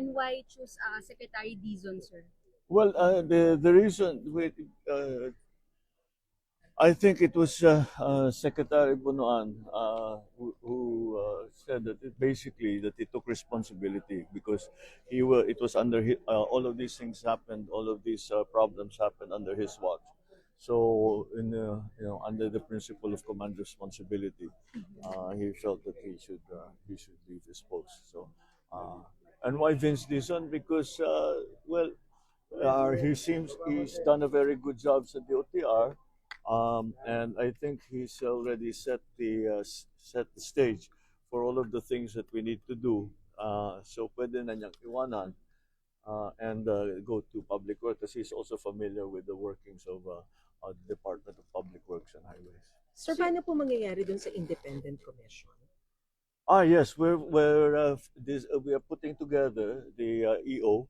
and why choose uh, Secretary Dizon, sir? Well, uh, the the reason wait, uh, I think it was uh, uh, Secretary Bunuan uh, who, who uh, said that it basically that he took responsibility because he were it was under hi uh, all of these things happened, all of these uh, problems happened under his watch. So, in you know, under the principle of command responsibility, uh, he felt that he should uh, he should leave his post. So, and why Vince Dizon? Because uh, well, uh, he seems he's done a very good job sa DOTR, um, and I think he's already set the uh, set the stage for all of the things that we need to do. Uh, so pwede na niyang iwanan uh, and uh, go to public works kasi he's also familiar with the workings of uh, uh, the Department of Public Works and Highways. Sir, paano po mangyayari dun sa independent commission? Ah, yes, we're we're uh, this uh, we are putting together the uh, EO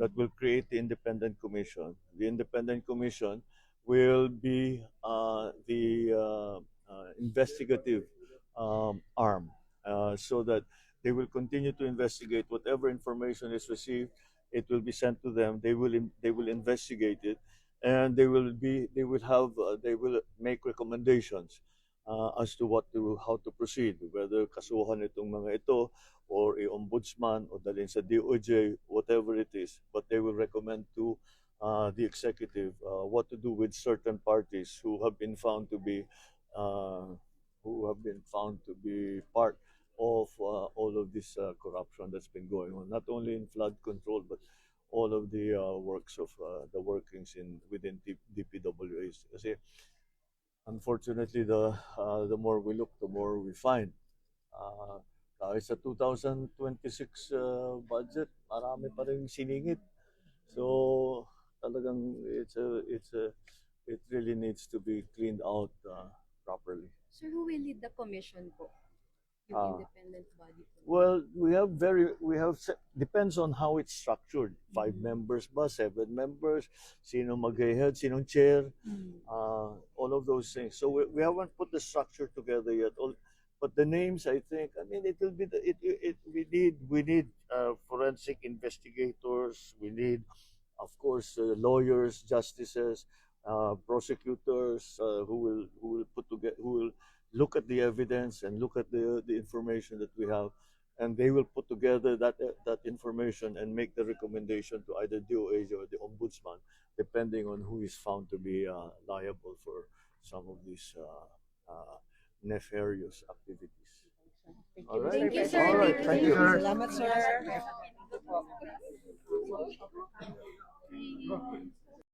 that will create the independent commission. The independent commission will be uh, the uh, uh, investigative um, arm, uh, so that they will continue to investigate whatever information is received. It will be sent to them. They will they will investigate it, and they will be they will have uh, they will make recommendations uh, as to what to how to proceed whether kasuhan itong mga ito or i-ombudsman o dalhin sa DOJ whatever it is but they will recommend to uh, the executive uh, what to do with certain parties who have been found to be uh, who have been found to be part of uh, all of this uh, corruption that's been going on not only in flood control but all of the uh, works of uh, the workings in within D- DPWAs kasi unfortunately, the uh, the more we look, the more we find. Uh, kahit sa 2026 uh, budget, marami pa rin siningit. So, talagang it's a, it's a, it really needs to be cleaned out uh, properly. Sir, who will lead the commission po? Body. Well, we have very we have depends on how it's structured. Five Mhm. members ba, seven members, sino mag-head, sinong chair, Mm. uh, all of those things. So we, we haven't put the structure together yet. All, but the names, I think, I mean, it will be the, it, it, it we need we need uh, forensic investigators. We need, of course, uh, lawyers, justices, uh, prosecutors uh, who will who will put together who will look at the evidence and look at the the information that we have. And they will put together that that information and make the recommendation to either DOAJ or the ombudsman depending on who is found to be uh, liable for some of these uh, uh, nefarious activities. All right. Thank you, sir. All right. Thank you. Salamat, sir. Thank you.